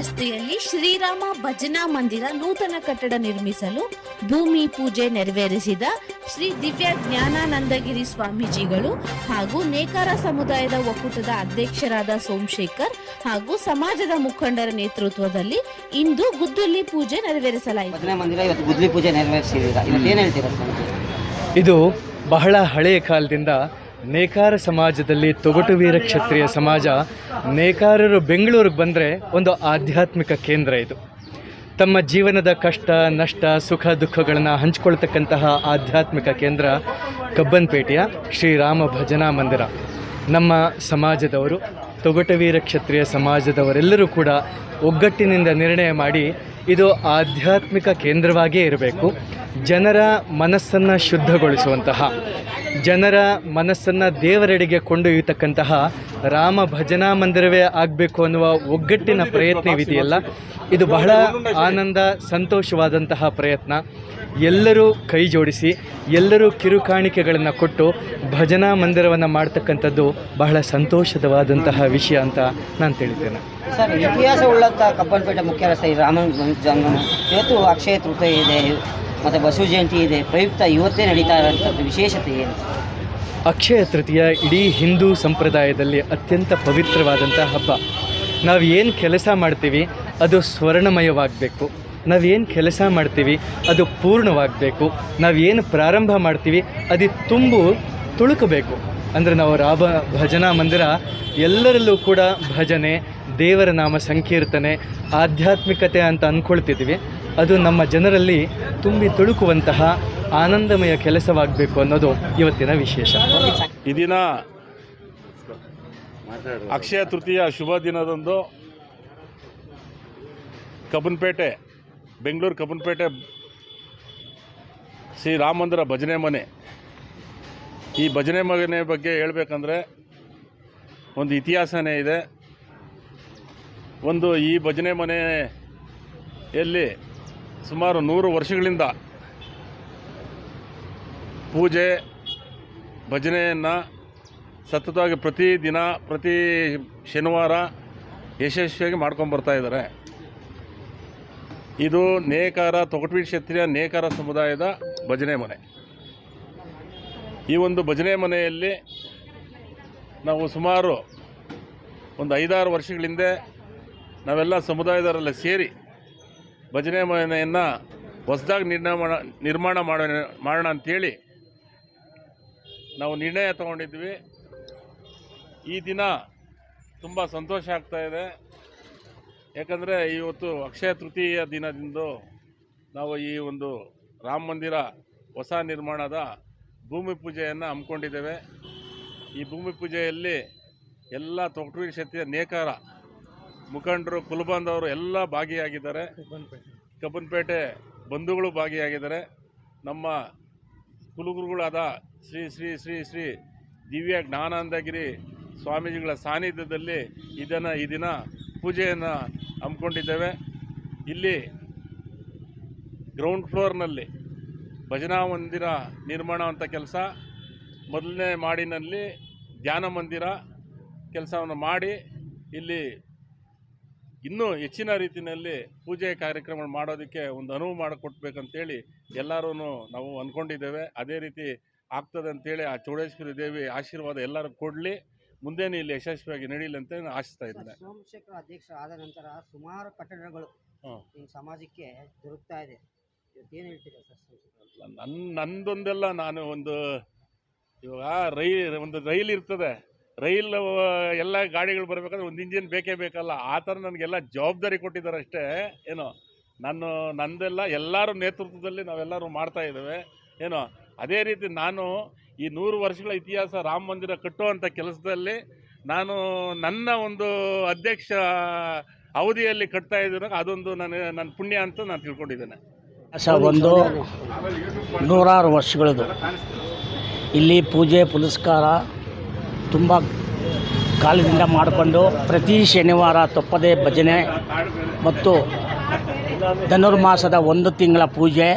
ರಸ್ತೆಯಲ್ಲಿ ಶ್ರೀರಾಮ ಭಜನಾ ಮಂದಿರ ನೂತನ ಕಟ್ಟಡ ನಿರ್ಮಿಸಲು ಭೂಮಿ ಪೂಜೆ ನೆರವೇರಿಸಿದ ಶ್ರೀ ದಿವ್ಯ ಜ್ಞಾನಾನಂದಗಿರಿ ಸ್ವಾಮೀಜಿಗಳು ಹಾಗೂ ನೇಕಾರ ಸಮುದಾಯದ ಒಕ್ಕೂಟದ ಅಧ್ಯಕ್ಷರಾದ ಸೋಮಶೇಖರ್ ಹಾಗೂ ಸಮಾಜದ ಮುಖಂಡರ ನೇತೃತ್ವದಲ್ಲಿ ಇಂದು ಗುದ್ದಲಿ ಪೂಜೆ ನೆರವೇರಿಸಲಾಯಿತು. ಭಜನೆ ಮಂದಿರ ಇವತ್ತು ಗುದ್ಲಿ ಪೂಜೆ ನೆರವೇರಿಸಿದ್ದೀರಾ? ಇವತ್ತು ಏನು ಹೇಳ್ತೀರಾ ಸ್ವಾಮೀಜಿ? ಇದು ಬಹಳ ಹಳೆಯ ಕಾಲದಿಂದ ನೇಕಾರ ಸಮಾಜದಲ್ಲಿ ತೊಗಟು ವೀರ ಕ್ಷತ್ರಿಯ ಸಮಾಜ, ನೇಕಾರರು ಬೆಂಗಳೂರಿಗೆ ಬಂದರೆ ಒಂದು ಆಧ್ಯಾತ್ಮಿಕ ಕೇಂದ್ರ ಇದು. ತಮ್ಮ ಜೀವನದ ಕಷ್ಟ, ನಷ್ಟ, ಸುಖ, ದುಃಖಗಳನ್ನು ಹಂಚ್ಕೊಳ್ತಕ್ಕಂತಹ ಆಧ್ಯಾತ್ಮಿಕ ಕೇಂದ್ರ ಕಬ್ಬನ್ಪೇಟೆಯ ಶ್ರೀರಾಮ ಭಜನಾ ಮಂದಿರ. ನಮ್ಮ ಸಮಾಜದವರು ತೊಗಟವೀರ ಕ್ಷತ್ರಿಯ ಸಮಾಜದವರೆಲ್ಲರೂ ಕೂಡ ಒಗ್ಗಟ್ಟಿನಿಂದ ನಿರ್ಣಯ ಮಾಡಿ ಇದು ಆಧ್ಯಾತ್ಮಿಕ ಕೇಂದ್ರವಾಗಿಯೇ ಇರಬೇಕು. ಜನರ ಮನಸ್ಸನ್ನು ಶುದ್ಧಗೊಳಿಸುವಂತಹ, ಜನರ ಮನಸ್ಸನ್ನು ದೇವರೆಡೆಗೆ ಕೊಂಡೊಯ್ಯತಕ್ಕಂತಹ ರಾಮ ಭಜನಾ ಮಂದಿರವೇ ಆಗಬೇಕು ಅನ್ನುವ ಒಗ್ಗಟ್ಟಿನ ಪ್ರಯತ್ನವಿದೆಯಲ್ಲ, ಇದು ಬಹಳ ಆನಂದ, ಸಂತೋಷವಾದಂತಹ ಪ್ರಯತ್ನ. ಎಲ್ಲರೂ ಕೈ ಜೋಡಿಸಿ, ಎಲ್ಲರೂ ಕಿರುಕಾಣಿಕೆಗಳನ್ನು ಕೊಟ್ಟು ಭಜನಾ ಮಂದಿರವನ್ನು ಮಾಡ್ತಕ್ಕಂಥದ್ದು ಬಹಳ ಸಂತೋಷದವಾದಂತಹ ವಿಷಯ ಅಂತ ನಾನು ತಿಳಿತೇನೆ. ಸರ್, ಇತಿಹಾಸ ಉಳ್ಳಂಥ ಕಬ್ಬನ್ಪೇಟೆ ಮುಖ್ಯ ರಸ್ತೆ ರಾಮ ಜಂಗಮ ಇವತ್ತು ಅಕ್ಷಯ ತೃತೀಯ ಇದೆ. ಮತ್ತು ಬಸವ ಜಯಂತಿ ಇದೆ. ಪ್ರಯುಕ್ತ ಇವತ್ತೇ ನಡೀತಾ ಇರೋಂಥದ್ದು ವಿಶೇಷತೆ ಏನು? ಅಕ್ಷಯ ತೃತೀಯ ಇಡೀ ಹಿಂದೂ ಸಂಪ್ರದಾಯದಲ್ಲಿ ಅತ್ಯಂತ ಪವಿತ್ರವಾದಂಥ ಹಬ್ಬ. ನಾವು ಏನು ಕೆಲಸ ಮಾಡ್ತೀವಿ, ಅದು ಸ್ವರ್ಣಮಯವಾಗಬೇಕು. ನಾವೇನು ಕೆಲಸ ಮಾಡ್ತೀವಿ, ಅದು ಪೂರ್ಣವಾಗಬೇಕು. ನಾವೇನು ಪ್ರಾರಂಭ ಮಾಡ್ತೀವಿ, ಅದು ತುಂಬು ತುಳುಕಬೇಕು. ಅಂದರೆ ನಾವು ರಾಬ ಭಜನಾ ಮಂದಿರ, ಎಲ್ಲರಲ್ಲೂ ಕೂಡ ಭಜನೆ, ದೇವರ ನಾಮ ಸಂಕೀರ್ತನೆ, ಆಧ್ಯಾತ್ಮಿಕತೆ ಅಂತ ಅಂದ್ಕೊಳ್ತಿದ್ದೀವಿ ಅದು ನಮ್ಮ ಜನರಲ್ಲಿ ತುಂಬಿ ತುಳುಕುವಂತಹ ಆನಂದಮಯ ಕೆಲಸವಾಗಬೇಕು ಅನ್ನೋದು ಇವತ್ತಿನ ವಿಶೇಷ. ಈ ದಿನ ಅಕ್ಷಯ ತೃತೀಯ ಶುಭ ದಿನದಂದು ಕಬ್ಬನ್ಪೇಟೆ, ಬೆಂಗಳೂರು ಕಬ್ಬನ್ಪೇಟೆ ಶ್ರೀ ರಾಮ ಮಂದಿರ ಭಜನೆ ಮನೆ. ಈ ಭಜನೆ ಮನೆ ಬಗ್ಗೆ ಹೇಳಬೇಕಂದ್ರೆ ಒಂದು ಇತಿಹಾಸನೇ ಇದೆ. ಒಂದು ಈ ಭಜನೆ ಮನೆಯಲ್ಲಿ ಸುಮಾರು ನೂರು ವರ್ಷಗಳಿಂದ ಪೂಜೆ, ಭಜನೆಯನ್ನು ಸತತವಾಗಿ ಪ್ರತಿ ದಿನ, ಪ್ರತಿ ಶನಿವಾರ ಯಶಸ್ವಿಯಾಗಿ ಮಾಡ್ಕೊಂಬರ್ತಾ ಇದ್ದಾರೆ. ಇದು ನೇಕಾರ ತೊಗಟವೀಡ್ ಕ್ಷತ್ರಿಯ ನೇಕಾರ ಸಮುದಾಯದ ಭಜನೆ ಮನೆ. ಈ ಒಂದು ಭಜನೆ ಮನೆಯಲ್ಲಿ ನಾವು ಸುಮಾರು ಒಂದು ಐದಾರು ವರ್ಷಗಳಿಂದೆ ನಾವೆಲ್ಲ ಸಮುದಾಯದವರೆಲ್ಲ ಸೇರಿ ಭಜನೆ ಮನೆಯನ್ನು ಹೊಸದಾಗಿ ನಿರ್ಮಾಣ ನಿರ್ಮಾಣ ಮಾಡೋಣ ಮಾಡೋಣ ಅಂಥೇಳಿ ನಾವು ನಿರ್ಣಯ ತಗೊಂಡಿದ್ವಿ. ಈ ದಿನ ತುಂಬ ಸಂತೋಷ ಆಗ್ತಾ ಇದೆ. ಯಾಕಂದರೆ ಇವತ್ತು ಅಕ್ಷಯ ತೃತೀಯ ದಿನದಿಂದ ನಾವು ಈ ಒಂದು ರಾಮ ಮಂದಿರ ಹೊಸ ನಿರ್ಮಾಣದ ಭೂಮಿ ಪೂಜೆಯನ್ನು ಹಮ್ಮಿಕೊಂಡಿದ್ದೇವೆ. ಈ ಭೂಮಿ ಪೂಜೆಯಲ್ಲಿ ಎಲ್ಲ ತೊಗಟೂರಿ ಶಕ್ತಿಯ ನೇಕಾರ ಮುಖಂಡರು ಕುಲಬಾಂಧವರು ಎಲ್ಲ ಭಾಗಿಯಾಗಿದ್ದಾರೆ. ಕಬ್ಬನ್ಪೇಟೆ ಬಂಧುಗಳು ಭಾಗಿಯಾಗಿದ್ದಾರೆ. ನಮ್ಮ ಕುಲಗುರುಗಳಾದ ಶ್ರೀ ಶ್ರೀ ಶ್ರೀ ಶ್ರೀ ದಿವ್ಯ ಜ್ಞಾನಂದಗಿರಿ ಸ್ವಾಮೀಜಿಗಳ ಸಾನ್ನಿಧ್ಯದಲ್ಲಿ ಇದನ್ನು ಈ ದಿನ ಪೂಜೆಯನ್ನು ಹಮ್ಮಿಕೊಂಡಿದ್ದೇವೆ. ಇಲ್ಲಿ ಗ್ರೌಂಡ್ ಫ್ಲೋರ್ನಲ್ಲಿ ಭಜನಾ ಮಂದಿರ ನಿರ್ಮಾಣ ಅಂತ ಕೆಲಸ, ಮೊದಲನೇ ಮಾಡಿನಲ್ಲಿ ಧ್ಯಾನ ಮಂದಿರ ಕೆಲಸವನ್ನು ಮಾಡಿ ಇಲ್ಲಿ ಇನ್ನೂ ಹೆಚ್ಚಿನ ರೀತಿಯಲ್ಲಿ ಪೂಜೆ ಕಾರ್ಯಕ್ರಮ ಮಾಡೋದಕ್ಕೆ ಒಂದು ಅನುವು ಮಾಡಿಕೊಟ್ಬೇಕಂತೇಳಿ ಎಲ್ಲರೂ ನಾವು ಅಂದ್ಕೊಂಡಿದ್ದೇವೆ. ಅದೇ ರೀತಿ ಆಗ್ತದೆ ಅಂತೇಳಿ ಆ ಚೌಡೇಶ್ವರಿ ದೇವಿ ಆಶೀರ್ವಾದ ಎಲ್ಲರೂ ಕೊಡಲಿ. ಮುಂದೇನು ಇಲ್ಲಿ ಯಶಸ್ವಿಯಾಗಿ ನಡೀಲಿ ಅಂತ ನಾನು ಆಶಿಸ್ತಾ ಇದ್ದೇನೆ. ಸೋಮಶೇಖರ ಅಧ್ಯಕ್ಷ ಆದ ನಂತರ ಸುಮಾರು ಕಟ್ಟಡಗಳು. ಸಮಾಜಕ್ಕೆ ದೊರಕ್ತಾ ಇದೆ. ಏನು ಹೇಳ್ತೀರಾ ಸರ್ ನನ್ನ ನಂದೊಂದೆಲ್ಲ ನಾನು ಒಂದು ಇವಾಗ ರೈ ಒಂದು ರೈಲ್ ಇರ್ತದೆ. ರೈಲ್ ಎಲ್ಲ ಗಾಡಿಗಳು ಬರಬೇಕಂದ್ರೆ ಒಂದು ಇಂಜಿನ್ ಬೇಕೇ ಬೇಕಲ್ಲ. ಆ ಥರ ನನಗೆಲ್ಲ ಜವಾಬ್ದಾರಿ ಕೊಟ್ಟಿದ್ದಾರೆ ಅಷ್ಟೇ. ಏನೋ, ನಾನು, ನಂದೆಲ್ಲ ಎಲ್ಲರೂ ನೇತೃತ್ವದಲ್ಲಿ ನಾವೆಲ್ಲರೂ ಮಾಡ್ತಾ ಇದ್ದೇವೆ. ಏನೋ, ಅದೇ ರೀತಿ ನಾನು ಈ ನೂರು ವರ್ಷಗಳ ಇತಿಹಾಸ ರಾಮ ಮಂದಿರ ಕಟ್ಟುವಂಥ ಕೆಲಸದಲ್ಲಿ ನಾನು ನನ್ನ ಒಂದು ಅಧ್ಯಕ್ಷ ಅವಧಿಯಲ್ಲಿ ಕಟ್ತಾ ಇದ್ದೀನ. ಅದೊಂದು ನನಗೆ ನನ್ನ ಪುಣ್ಯ ಅಂತ ನಾನು ತಿಳ್ಕೊಂಡಿದ್ದೇನೆ. ಒಂದು ನೂರಾರು ವರ್ಷಗಳದು. ಇಲ್ಲಿ ಪೂಜೆ, ಪುನಸ್ಕಾರ ತುಂಬ ಕಾಲದಿಂದ ಮಾಡಿಕೊಂಡು ಪ್ರತಿ ಶನಿವಾರ ತಪ್ಪದೇ ಭಜನೆ ಮತ್ತು ಧನುರ್ಮಾಸದ ಒಂದು ತಿಂಗಳ ಪೂಜೆ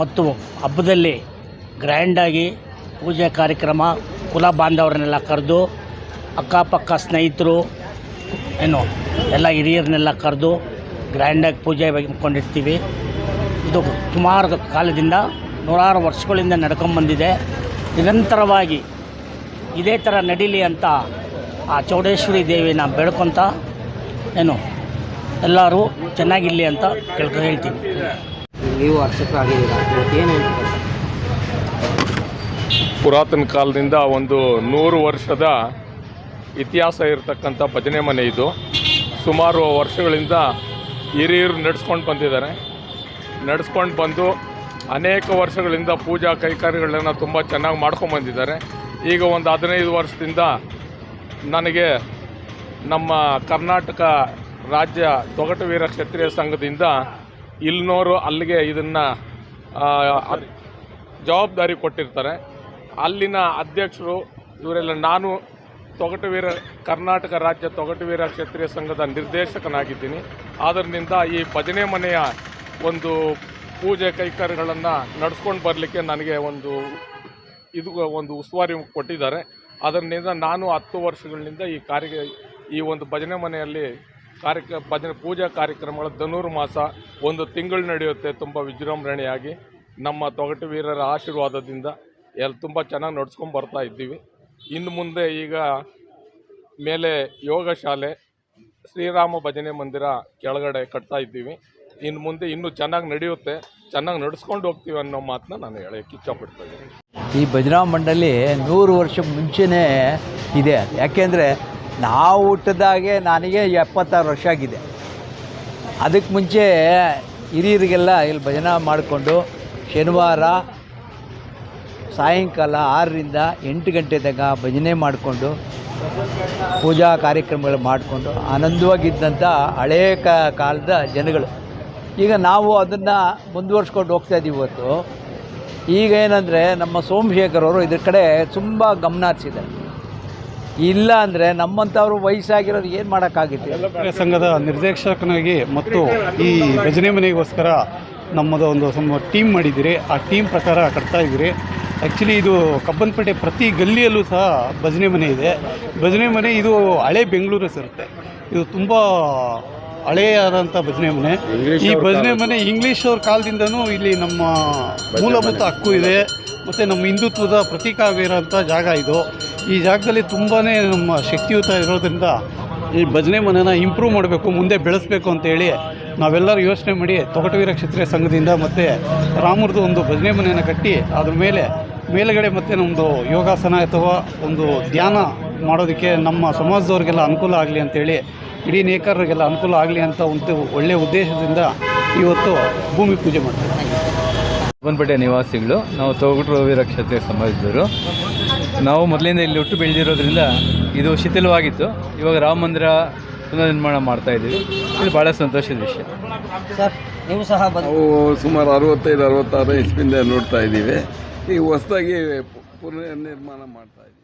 ಮತ್ತು ಹಬ್ಬದಲ್ಲಿ ಗ್ರ್ಯಾಂಡಾಗಿ ಪೂಜೆ ಕಾರ್ಯಕ್ರಮ ಕುಲ ಬಾಂಧವರನ್ನೆಲ್ಲ ಕರೆದು ಅಕ್ಕಪಕ್ಕ ಸ್ನೇಹಿತರು ಏನು ಎಲ್ಲ ಹಿರಿಯರನ್ನೆಲ್ಲ ಕರೆದು ಗ್ರ್ಯಾಂಡಾಗಿ ಪೂಜೆ ಮಾಡ್ಕೊಂಡಿರ್ತೀವಿ. ಇದು ಸುಮಾರು ಕಾಲದಿಂದ ನೂರಾರು ವರ್ಷಗಳಿಂದ ನಡ್ಕೊಂಬಂದಿದೆ. ನಿರಂತರವಾಗಿ ಇದೇ ಥರ ನಡೀಲಿ ಅಂತ ಆ ಚೌಡೇಶ್ವರಿ ದೇವಿನ ಬೆಳ್ಕೊತ ಏನು ಎಲ್ಲರೂ ಚೆನ್ನಾಗಿರಲಿ ಅಂತ ಕೇಳ್ಕೊ ಹೇಳ್ತೀನಿ. ನೀವು ಅರ್ಚಕರಾಗಿದ್ದೀರಾ? ಏನು ಪುರಾತನ ಕಾಲದಿಂದ ಒಂದು ನೂರು ವರ್ಷದ ಇತಿಹಾಸ ಇರತಕ್ಕಂಥ ಭಜನೆ ಮನೆ ಇದು. ಸುಮಾರು ವರ್ಷಗಳಿಂದ ಹಿರಿಯರು ನಡೆಸ್ಕೊಂಡು ಬಂದಿದ್ದಾರೆ. ನಡೆಸ್ಕೊಂಡು ಬಂದು ಅನೇಕ ವರ್ಷಗಳಿಂದ ಪೂಜಾ ಕೈಕಾರ್ಯಗಳನ್ನ ತುಂಬ ಚೆನ್ನಾಗಿ ಮಾಡ್ಕೊಂಡು ಬಂದಿದ್ದಾರೆ. ಈಗ ಒಂದು ಹದಿನೈದು ವರ್ಷದಿಂದ ನನಗೆ ನಮ್ಮ ಕರ್ನಾಟಕ ರಾಜ್ಯ ತೊಗಟ ವೀರ ಕ್ಷತ್ರಿಯ ಸಂಘದಿಂದ ಇಲ್ನೋರು ಅಲ್ಲಿಗೆ ಇದನ್ನು ಜವಾಬ್ದಾರಿ ಕೊಟ್ಟಿರ್ತಾರೆ. ಅಲ್ಲಿನ ಅಧ್ಯಕ್ಷರು ಇವರೆಲ್ಲ ನಾನು ತೊಗಟು ವೀರ, ಕರ್ನಾಟಕ ರಾಜ್ಯ ತೊಗಟ ವೀರ ಕ್ಷತ್ರಿಯ ಸಂಘದ ನಿರ್ದೇಶಕನಾಗಿದ್ದೀನಿ. ಆದ್ದರಿಂದ ಈ ಭಜನೆ ಮನೆಯ ಒಂದು ಪೂಜೆ ಕೈಕಾರ್ಯಗಳನ್ನು ನಡೆಸ್ಕೊಂಡು ಬರಲಿಕ್ಕೆ ನನಗೆ ಒಂದು ಇದು ಒಂದು ಉಸ್ತುವಾರಿ ಕೊಟ್ಟಿದ್ದಾರೆ. ಅದರಿಂದ ನಾನು ಹತ್ತು ವರ್ಷಗಳಿಂದ ಈ ಕಾರ್ಯ ಈ ಒಂದು ಭಜನೆ ಮನೆಯಲ್ಲಿ ಕಾರ್ಯ ಭಜನೆ ಪೂಜಾ ಕಾರ್ಯಕ್ರಮಗಳ ಧನುರ್ಮಾಸ ಒಂದು ತಿಂಗಳು ನಡೆಯುತ್ತೆ ತುಂಬ ವಿಜೃಂಭಣೆಯಾಗಿ. ನಮ್ಮ ತೊಗಟು ವೀರರ ಆಶೀರ್ವಾದದಿಂದ ಎಲ್ಲ ತುಂಬ ಚೆನ್ನಾಗಿ ನಡ್ಸ್ಕೊಂಡು ಬರ್ತಾ ಇದ್ದೀವಿ. ಇನ್ನು ಮುಂದೆ ಈಗ ಮೇಲೆ ಯೋಗ ಶಾಲೆ, ಶ್ರೀರಾಮ ಭಜನೆ ಮಂದಿರ ಕೆಳಗಡೆ ಕಟ್ತಾ ಇದ್ದೀವಿ. ಇನ್ನು ಮುಂದೆ ಇನ್ನೂ ಚೆನ್ನಾಗಿ ನಡೆಯುತ್ತೆ, ಚೆನ್ನಾಗಿ ನಡೆಸ್ಕೊಂಡು ಹೋಗ್ತೀವಿ ಅನ್ನೋ ಮಾತನ್ನ ನಾನು ಹೇಳೋಕ್ಕೆ ಇಷ್ಟಪಡ್ತಾ ಇದ್ದೀನಿ ಈ ಭಜನಾ ಮಂಡಳಿ ನೂರು ವರ್ಷ ಮುಂಚೆನೇ ಇದೆ. ಯಾಕೆಂದರೆ ನಾವು ಹುಟ್ಟಿದಾಗೆ ನನಗೆ ಎಪ್ಪತ್ತಾರು ವರ್ಷ ಆಗಿದೆ. ಅದಕ್ಕೆ ಮುಂಚೆ ಹಿರಿಯರಿಗೆಲ್ಲ ಇಲ್ಲಿ ಭಜನಾ ಮಾಡಿಕೊಂಡು ಶನಿವಾರ ಸಾಯಂಕಾಲ ಆರರಿಂದ ಎಂಟು ಗಂಟೆ ತನಕ ಭಜನೆ ಮಾಡಿಕೊಂಡು ಪೂಜಾ ಕಾರ್ಯಕ್ರಮಗಳು ಮಾಡಿಕೊಂಡು ಆನಂದವಾಗಿದ್ದಂಥ ಹಳೇ ಕಾಲದ ಜನಗಳು. ಈಗ ನಾವು ಅದನ್ನು ಮುಂದುವರ್ಸ್ಕೊಂಡು ಹೋಗ್ತಾ ಇದ್ದೀವಿ ಇವತ್ತು. ಈಗ ಏನಂದರೆ ನಮ್ಮ ಸೋಮಶೇಖರ್ ಅವರು ಇದ್ರ ಕಡೆ ತುಂಬ ಗಮನ ಹರಿಸಿದ್ದಾರೆ. ಇಲ್ಲ ಅಂದರೆ ನಮ್ಮಂಥವ್ರು ವಯಸ್ಸಾಗಿರೋರು ಏನು ಮಾಡೋಕ್ಕಾಗಿತ್ತು? ಸಂಘದ ನಿರ್ದೇಶಕನಾಗಿ ಮತ್ತು ಈ ಭಜನೆ ಮನೆಗೋಸ್ಕರ ನಮ್ಮದು ಒಂದು ಟೀಮ್ ಮಾಡಿದ್ದೀರಿ. ಆ ಟೀಮ್ ಪ್ರಕಾರ ಕಟ್ತಾ ಇದ್ದೀರಿ. ಆ್ಯಕ್ಚುಲಿ ಇದು ಕಬ್ಬನ್ಪೇಟೆ ಪ್ರತಿ ಗಲ್ಲಿಯಲ್ಲೂ ಸಹ ಭಜನೆ ಮನೆ ಇದೆ. ಭಜನೆ ಮನೆ ಇದು ಹಳೆ ಬೆಂಗಳೂರು ಸೇರುತ್ತೆ ಇದು ತುಂಬ ಹಳೆಯಾದಂಥ ಭಜನೆ ಮನೆ. ಈ ಭಜನೆ ಮನೆ ಇಂಗ್ಲೀಷ್ ಅವ್ರ ಕಾಲದಿಂದನೂ ಇಲ್ಲಿ ನಮ್ಮ ಮೂಲಭೂತ ಹಕ್ಕು ಇದೆ. ಮತ್ತು ನಮ್ಮ ಹಿಂದುತ್ವದ ಪ್ರತೀಕವಾಗಿರೋಂಥ ಜಾಗ ಇದು. ಈ ಜಾಗದಲ್ಲಿ ತುಂಬಾ ನಮ್ಮ ಶಕ್ತಿಯುತ ಇರೋದ್ರಿಂದ ಈ ಭಜನೆ ಮನೆನ ಇಂಪ್ರೂವ್ ಮಾಡಬೇಕು ಮುಂದೆ ಬೆಳೆಸಬೇಕು ಅಂತೇಳಿ ನಾವೆಲ್ಲರೂ ಯೋಚನೆ ಮಾಡಿ ತೊಗಟವೀರ ಕ್ಷತ್ರಿಯ ಸಂಘದಿಂದ ಮತ್ತು ರಾಮರದು ಒಂದು ಭಜನೆ ಮನೆಯನ್ನು ಕಟ್ಟಿ ಅದ್ರ ಮೇಲೆ ಮೇಲುಗಡೆ ಮತ್ತು ನಮ್ಮದು ಯೋಗಾಸನ ಅಥವಾ ಒಂದು ಧ್ಯಾನ ಮಾಡೋದಕ್ಕೆ ನಮ್ಮ ಸಮಾಜದವ್ರಿಗೆಲ್ಲ ಅನುಕೂಲ ಆಗಲಿ ಅಂತೇಳಿ ಇಡೀ ನೇಕಾರರಿಗೆಲ್ಲ ಅನುಕೂಲ ಆಗಲಿ ಅಂತ ಒಂದು ಒಳ್ಳೆಯ ಉದ್ದೇಶದಿಂದ ಇವತ್ತು ಭೂಮಿ ಪೂಜೆ ಮಾಡ್ತಾರೆ. ಬನ್ಪೇಟೆ ನಿವಾಸಿಗಳು. ನಾವು ತೊಗಟು ವೀರ ರಕ್ಷತೆ ಸಂಬಂಧಿಸಿದರು ನಾವು ಮೊದಲಿಂದ ಇಲ್ಲಿ ಹುಟ್ಟು ಬೆಳೆದಿರೋದ್ರಿಂದ ಇದು ಶಿಥಿಲವಾಗಿತ್ತು. ಇವಾಗ ರಾಮ ಮಂದಿರ ಪುನರ್ನಿರ್ಮಾಣ ಮಾಡ್ತಾ ಇದ್ದೀವಿ. ಇದು ಭಾಳ ಸಂತೋಷದ ವಿಷಯ. ಸರ್ ನೀವು ಸಹ ನಾವು ಸುಮಾರು ಅರವತ್ತೈದು ಅರವತ್ತಾರು ಇಸ್ಪಿಂದ ನೋಡ್ತಾ ಇದ್ದೀವಿ. ಈಗ ಹೊಸದಾಗಿ ಪುನರ್ ನಿರ್ಮಾಣ ಮಾಡ್ತಾ ಇದ್ದೀವಿ.